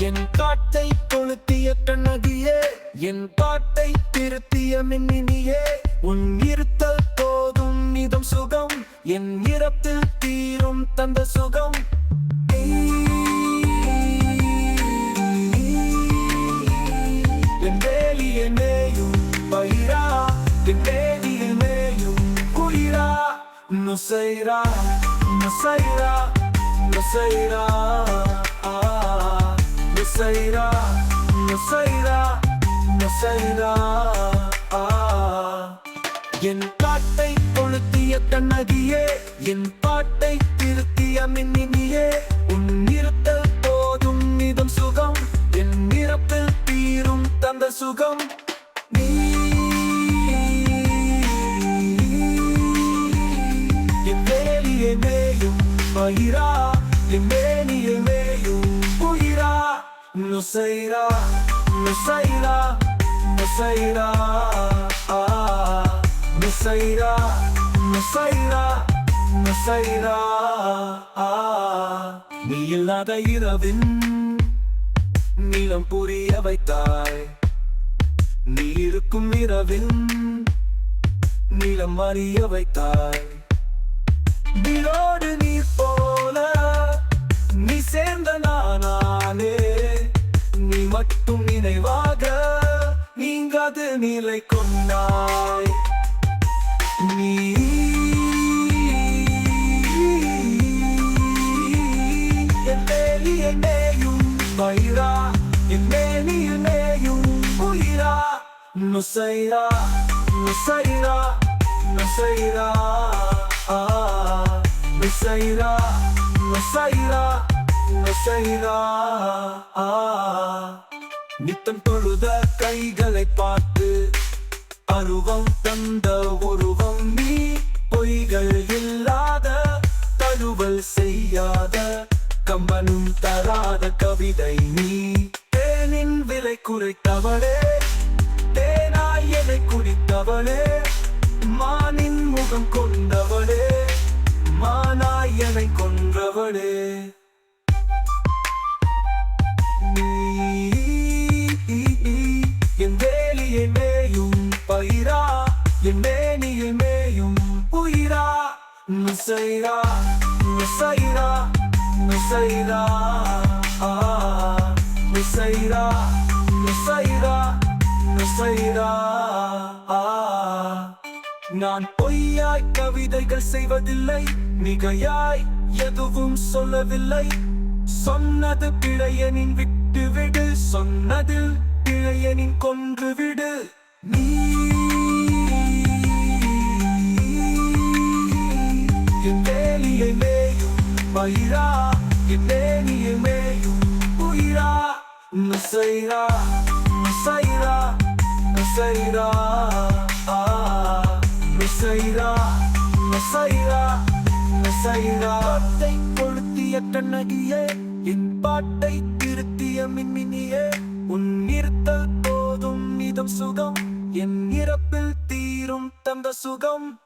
என் காட்டை கொளுத்திய கண்ணகியே என் பாட்டை திருத்திய மின்னினியே உன் இருத்தல் போதும் இதம் சுகம் என் இறப்பில் தீரும் தந்த சுகம். என் வேலியை மேயும் பயிரா என் வேலியை மேயும் குயிரா நுசைரா நுசைரா நுசைரா. ஆ. நுசைரா நுசைரா நுசைரா ஆ. என் காட்டை கொளுத்திய கண்ணகியே என் பாட்டை திருத்திய மின்னினியே உன் இருத்தல் போதும் இதம் சுகம் என் இறப்பில் தீரும் தந்த சுகம். நீ என் வேலியை மேயும் பயிரா என் மேனியை நுசைரா நுசைரா நுசைரா ஆ நுசைரா நுசைரா நுசைரா ஆ நீ இல்லாத இரவின் நீளம் புரிய வைத்தாய். நீ இருக்கும் இரவின் நீளம் அறிய வைத்தாய். நீரோடு நீ போல நீ சேர்ந்த நிலை கொண்டாய். நீ என் என்னையும் பயிரா. என் மேலி என்னையும் உயிரா நுசைரா நுசைரா நுசைரா. நுசைரா நுசைரா நுசைரா. ஆ. நித்தம் தொழுத கைகளை பார்த்து அருவம் தந்த உருவம் நீ பொய்கள் இல்லாத தழுவல் செய்யாத கம்பனும் தராத கவிதை நீ. தேனின் விலை குறைத்தவளே தேனாய் எதை குடித்தவளே மானின் முகம் கொண்டவளே மானாய் எனை கொன்றவளே. மேயும் பயிரா? என் மேனியை மேயும் உயிரா? நுசைரா நுசைரா நுசைரா ஆ நுசைரா நுசைரா நுசைரா ஆ. நான் பொய்யாய் கவிதைகள் செய்வதில்லை மிகையாய் எதுவும் சொல்லவில்லை. சொன்னது பிழையனின் விட்டு விடு சொன்னதில் பிழையனின் கொன்று விடு. நீ என் வேலியை மேயும். பயிரா என் வேலியை மேயும். உயிரா நுசைரா நுசைரா நுசைரா ஆ நுசைரா நுசைரா நுசைரா. பாட்டை கொளுத்திய கண்ணகியே என் பாட்டை திருத்திய மின்மினியே. போதும் சுகம். என் இறப்பில் தீரும் தந்த சுகம்.